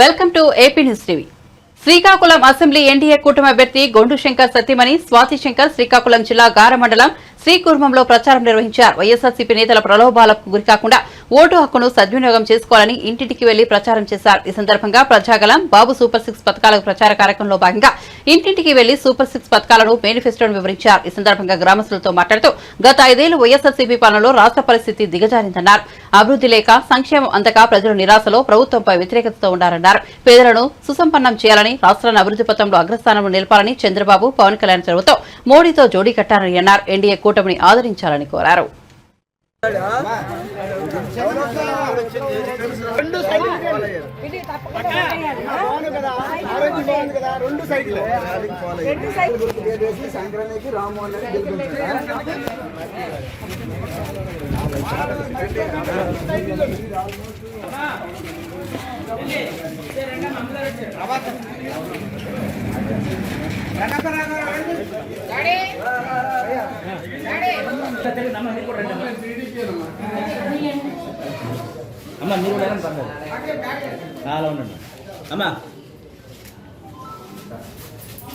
Welcome to AP news TV. Srikakulam assembly NDA కూటమి అభ్యర్థి గొండు శంకర్ సత్యమణి స్వాతి శంకర్ శ్రీకాకుళం జిల్లా గార మండలం శ్రీకుర్మంలో ప్రచారం నిర్వహించారు. వైఎస్ఆర్సీపీ నేతల ప్రలోభాలకు గురికాకుండా ఓటు హక్కును సద్వినియోగం చేసుకోవాలని ఇంటింటికి వెళ్ళి ప్రచారం చేశారు. ఈ సందర్భంగా ప్రజాగలం బాబు సూపర్ సిక్స్ పథకాల ప్రచార కార్యక్రమంలో భాగంగా ఇంటింటికి వెళ్ళి సూపర్ సిక్స్ పథకాలను మేనిఫెస్టోను వివరించారు. ఈ సందర్భంగా గ్రామస్తులతో మాట్లాడుతూ గత ఐదేళ్ళు వైఎస్ఆర్సీపీ పాలనలో రాష్ట్ర పరిస్థితి దిగజారిందన్నారు. అభివృద్ధి లేక సంక్షేమం అందక ప్రజలు నిరాశలో ప్రభుత్వంపై వ్యతిరేకతతో ఉన్నారన్నారు పేదలను సుసంపన్నం చేయాలని రాష్ట్రాన్ని అభివృద్ధి పథంలో అగ్రస్థానంలో నిలపాలని చంద్రబాబు పవన్ కళ్యాణ్ చొరవతో మోడీతో జోడీ కట్టారని అన్నారు. ఎన్డీఏ కూటమిని ఆదరించాలని కోరారు. రెండు సైకిల్ సంక్రాంతికి రామ్మోహన్ రెడ్డి అమ్మ మీరు కూడా పర్లేదు. అలా ఉండండి. అమ్మా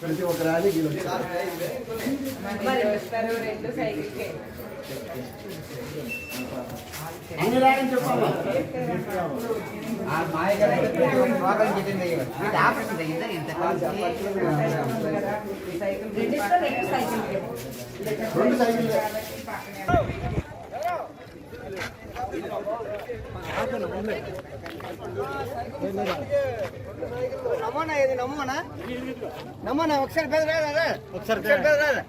ప్రతి ఒక్క ర్యాలీ అన్ని రాయని చెప్పమ్మా రెండు సైకిల్ నమ్మనా ఇది నమ్మనా నమ్మనా ఒకసారి పెద్ద రాదా ఒకసారి పెద్ద రాదా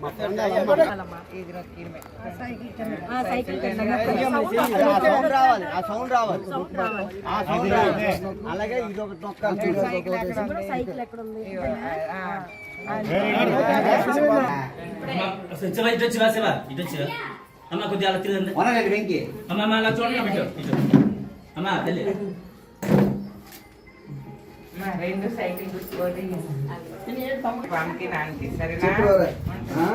సౌండ్ రావాలి ఆ సౌండ్ రావాలి ఆ సౌండ్ రావాలి అలాగే ఇది ఒకటి ఇటు వచ్చివా ఇటు అమ్మ కొద్దిగా అలా తిరగండి అమ్మ అమ్మ అలా చూడండి అమ్మ తల్లి రెండు సైకిల్ గుర్తుకోండి వానికి నాన్నకి సరేనా?